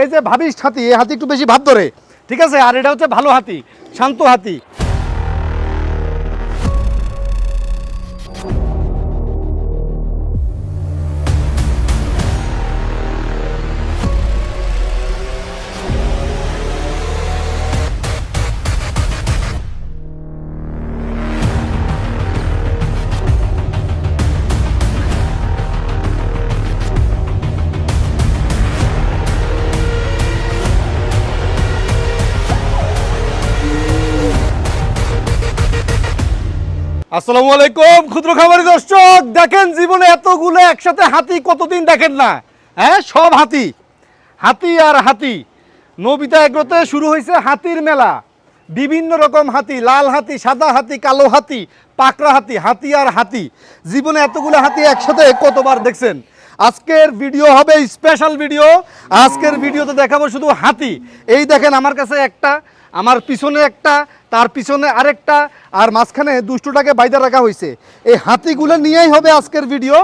এই যে ভাবিস হাতি, এই হাতি একটু বেশি ভাব ধরে। ঠিক আছে? আর এটা হচ্ছে ভালো হাতি, শান্ত হাতি। আসসালামু আলাইকুম, ক্ষুদ্র খামারি দর্শক। দেখেন জীবনে এতগুলো একসাথে হাতি কতদিন দেখেন না? হ্যাঁ সব হাতি। হাতি আর হাতি। নবিতা এগ্রোতে শুরু হয়েছে হাতির মেলা। বিভিন্ন রকম হাতি, লাল হাতি, সাদা হাতি, কালো হাতি, পাকড়া হাতি হাতি আর হাতি। জীবনে এতগুলো হাতি একসাথে কতবার দেখছেন? আজকের ভিডিও হবে স্পেশাল ভিডিও আজকের ভিডিওতে দেখাবো শুধু হাতি। এই দেখেন আমার কাছে একটা, আমার পিছনে একটা, তার পিছনে আরেকটা, আর মাঝখানে দুষ্টটাকে বাইদা রাখা হয়েছে। এই হাতিগুলো নিয়েই হবে আজকের ভিডিও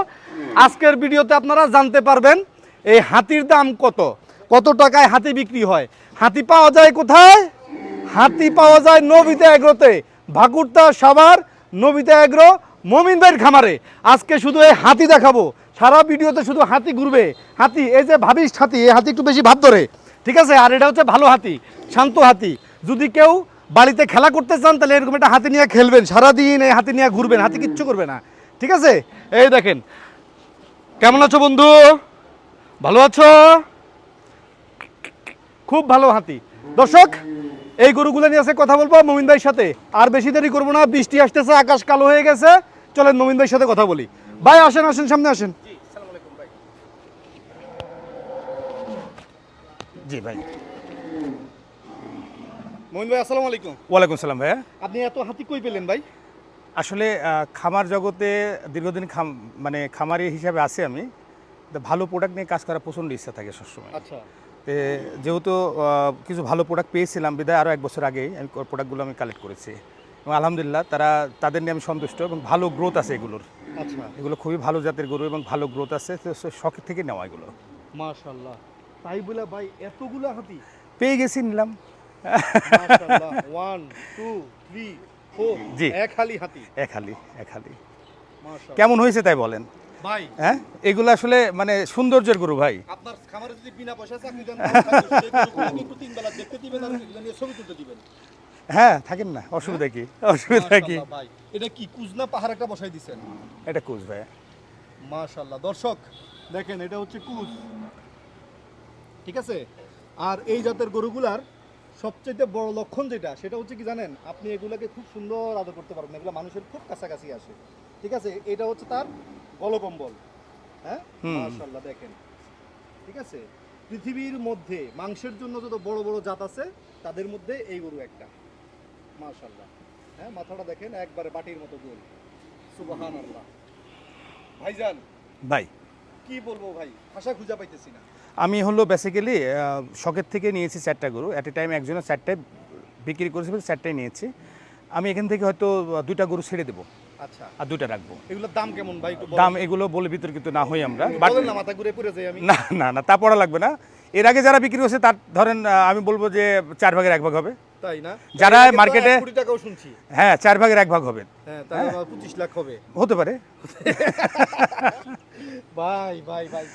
আজকের ভিডিওতে আপনারা জানতে পারবেন এই হাতির দাম কত। কত টাকায় হাতি বিক্রি হয়? হাতি পাওয়া যায় কোথায়? হাতি পাওয়া যায় নবিতা এগ্রোতে। ভাকুরতা সাভার, নবিতা এগ্রো মমিন ভাইয়ের খামারে। আজকে শুধু এই হাতি দেখাবো। সারা ভিডিওতে শুধু হাতি ঘুরবে। হাতি, এই যে ভাবিস হাতি, এই হাতি একটু বেশি ভাব ধরে। ঠিক আছে? আর এটা হচ্ছে ভালো হাতি, শান্ত হাতি। যদি কেউ বাড়িতে খেলা করতে চান, তাহলে এরকম একটা হাতি নিয়ে খেলবেন। সারাদিন এই হাতি নিয়ে ঘুরবেন, হাতি কিচ্ছু করবে না। ঠিক আছে? এই দেখেন। কেমন আছো বন্ধু? ভালো আছো? খুব ভালো হাতি। দর্শক, এই গরুগুলো নিয়ে আছে কথা বলব মমিন ভাইয়ের সাথে। আর বেশি দেরি করব না, বৃষ্টি আসতেছে, আকাশ কালো হয়ে গেছে। চলেন মমিন ভাইয়ের সাথে কথা বলি। ভাই, আসেন আসেন, সামনে আসেন। জি ভাই। ভাই আসসালামু আলাইকুম। ওয়ালাইকুম সালাম ভাইয়া। আপনি এত হাতি কই পেলেন ভাই? আসলে খামার জগতে দীর্ঘদিন খাম মানে খামারি হিসাবে আছি আমি। তো ভালো প্রোডাক্ট নিয়ে কাজ করার প্রচণ্ড ইচ্ছা থাকে সবসময়। আচ্ছা। তে যেহেতু কিছু ভালো প্রোডাক্ট পেয়েছিলাম বিদায় আরও এক বছর আগেই আমি প্রোডাক্টগুলো আমি কালেক্ট করেছি। এবং আলহামদুলিল্লাহ তারা তাদের নিয়ে আমি সন্তুষ্ট এবং ভালো গ্রোথ আছে এগুলোর। আচ্ছা। এগুলো খুবই ভালো জাতের গরু এবং ভালো গ্রোথ আছে। শখের থেকে নেওয়া এগুলো। মাশাআল্লাহ। তাই বলে ভাই এতগুলো হাতি। পেয়ে গেছি নিলাম। ওয়ান টু থ্রি ফোর জি। এক হালি হাতি। এক হালি এক হালি। কেমন হয়েছে তাই বলেন? ভাই। হ্যাঁ? এগুলো আসলে মানে সৌন্দর্যের গরু ভাই। আপনার খামারে যদি বিনা পয়সা চাকরি দেন তাহলে একটু তিন বেলা দেখতে দিবেন আর ছবি তুলতে দিবেন। হ্যাঁ থাকেন না অসুবিধা কি? অসুবিধা কি? ভাই এটা কি কুজনা পাহাড় একটা বসাই দিছেন? এটা কোচ ভাই। মাশাআল্লাহ দর্শক দেখেন এটা হচ্ছে কুজ। ঠিক আছে? আর এই জাতের গরুগুলার সবচেয়ে বড় লক্ষণ যেটা সেটা হচ্ছে কি জানেন? আপনি এগুলাকে খুব সুন্দর আদর করতে পারবেন। এগুলো মানুষের খুব কাছাকাছি আসে। ঠিক আছে? এটা হচ্ছে তার গলকম্বল। হ্যাঁ? হুম। মাশাআল্লাহ দেখেন। ঠিক আছে? পৃথিবীর মধ্যে মাংসের জন্য যত বড় বড় জাত আছে তাদের মধ্যে এই গরু একটা। মাশাআল্লাহ। হ্যাঁ? মাথাটা দেখেন একবারে বাটির মতো গোল। সুবহানাল্লাহ। ভাইজান। ভাই। কি বলব ভাই? ভাষা খুঁজে পাইতেছি না। আমি হলো বেসিক্যালি শখের থেকে নিয়েছি চারটা গরু। অ্যাট এ টাইম একজনের চারটায় বিক্রি করেছি বলে চারটায় নিয়েছি। আমি এখান থেকে হয়তো দুইটা গরু ছেড়ে দেবো। আচ্ছা। আর দুইটা রাখব। এগুলোর দাম কেমন ভাই একটু দাম এগুলো বলে বিতর্কিত না হই আমরা। না মাথা ঘুরে পড়ে যাই আমি। না না না তা পড়া লাগবে না। এর আগে যারা বিক্রি করছে তার ধরেন আমি বলব যে চার ভাগের এক ভাগ হবে। তাই না? যারা এর আগে তো market-এ- এক কোটি টাকাও শুনছি। হ্যাঁ চার ভাগের এক ভাগ হবে। হ্যাঁ তাহলে পঁচিশ লাখ হবে। হতে পারে। ভাই ভাই ভাই।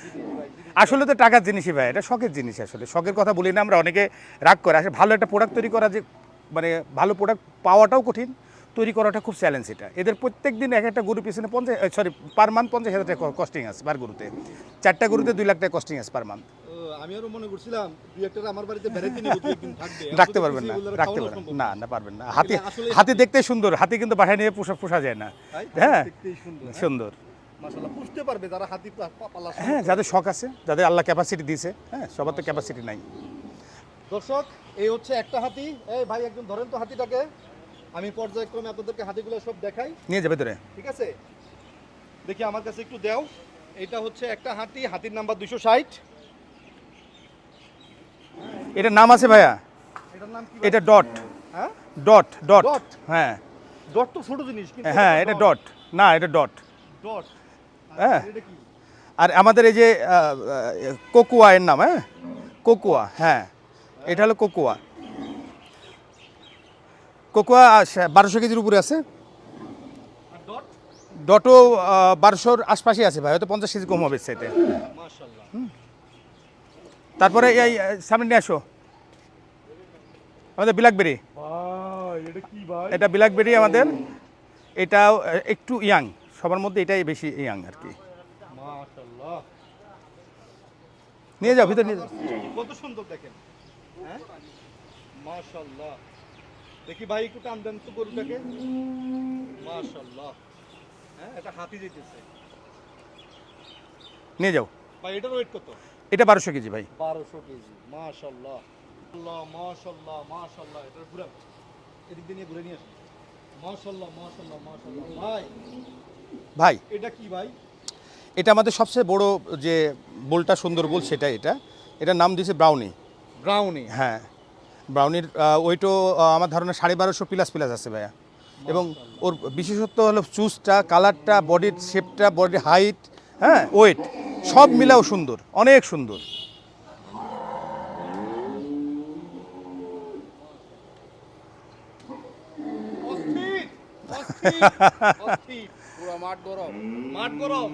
আসলে তো টাকার জিনিসই ভাই এটা শখের জিনিস আসলে। শখের কথা বলি না আমরা অনেকে রাগ করে। আসলে ভালো একটা প্রোডাক্ট তৈরি করা যে মানে ভালো প্রোডাক্ট পাওয়াটাও কঠিন তৈরি করাটা খুব চ্যালেঞ্জ এটা। এদের প্রত্যেক দিন এক একটা গরু পিছনে পঞ্চাশ সরি পার মান্থ পঞ্চাশ হাজার টাকা কস্টিং আছে পার গরুতে। চারটা গরুতে দুই লাখ টাকা কস্টিং আছে পার মান্থ আমি আরও মনে করছিলাম দুই একটা আমার বাড়িতে বেড়াইতে নিব দুই একদিন থাকবে। রাখতে পারবেন না রাখতে পারবেন না। না। পারবেন না। হাতি হাতি দেখতে সুন্দর হাতি কিন্তু বাসায় নিয়ে পোষা পোষা যায় না। হ্যাঁ? সুন্দর। মাশাআল্লাহ বুঝতে পারবে যারা হাতি পালা হ্যাঁ যাদের শখ আছে যাদের আল্লাহ ক্যাপাসিটি দিয়েছে হ্যাঁ সবার তো ক্যাপাসিটি নাই। দর্শক এই হচ্ছে একটা হাতি। এই ভাই একজন ধরেন তো হাতিটাকে। আমি পর্যায়ক্রমে আপনাদেরকে হাতিগুলো সব দেখাই। নিয়ে যাবে তোরে ঠিক আছে? দেখি আমার কাছে একটু দেও। এটা হচ্ছে একটা হাতি হাতির নাম্বার দুশো ষাট। এটার নাম আছে ভাইয়া? এটার নাম কি এটা ডট। হ্যাঁ? Dot dot. হ্যাঁ। ডট তো ছোট জিনিস হ্যাঁ এটা ডট। না এটা ডট। ডট। হ্যাঁ। আর আমাদের এই যে কোকুয়া এর নাম হ্যাঁ? কোকোয়া হ্যাঁ। এটা হলো কোকোয়া। কোকোয়া বারোশো কেজির উপরে আছে। ডটো বারোশোর আশপাশে আছে ভাই হয়তো পঞ্চাশ কেজি কম হবে সেটা তারপরে এই সামনে নিয়ে আসো। আমাদের ব্ল্যাকবেরি। ভাই এটা ব্ল্যাকবেরি আমাদের। এটাও একটু ইয়াং। সবার মধ্যে এটাই বেশি ইয়াং আর কি। নিয়ে যাও ভিতরে নিয়ে যাও। কত সুন্দর দেখেন। হ্যাঁ? মাশাআল্লাহ। দেখি ভাই একটু টান দেন তো গরুটাকে। মাশাআল্লাহ। হ্যাঁ এটা হাতি যেতেছে। নিয়ে যাও। ভাই এটার ওয়েট কত? এটা বারোশো কেজি ভাই। বারোশো কেজি। মাশাল্লাহ আল্লাহ মাশাল্লাহ মাশাল্লাহ এটা ঘুরে এদিক দিয়ে ঘুরে নিয়ে আসুন। মাশাল্লাহ মাশাল্লাহ মাশাল্লাহ ভাই ভাই। এটা কি ভাই? এটা আমাদের সবচেয়ে বড় যে বোলটা সুন্দর বোল সেটা এটা। এটার নাম দিয়েছে ব্রাউনি। ব্রাউনি? হ্যাঁ। ব্রাউনির ওইটাও আমার ধারণা সাড়ে বারোশো প্লাস প্লাস আছে ভাইয়া। এবং ওর বিশেষত্ব হলো চুজটা কালারটা বডির শেপটা বডির হাইট হ্যাঁ ওয়েট সব মিলাও সুন্দর অনেক সুন্দর। অস্থির অস্থির। মাঠ গরম মাঠ গরম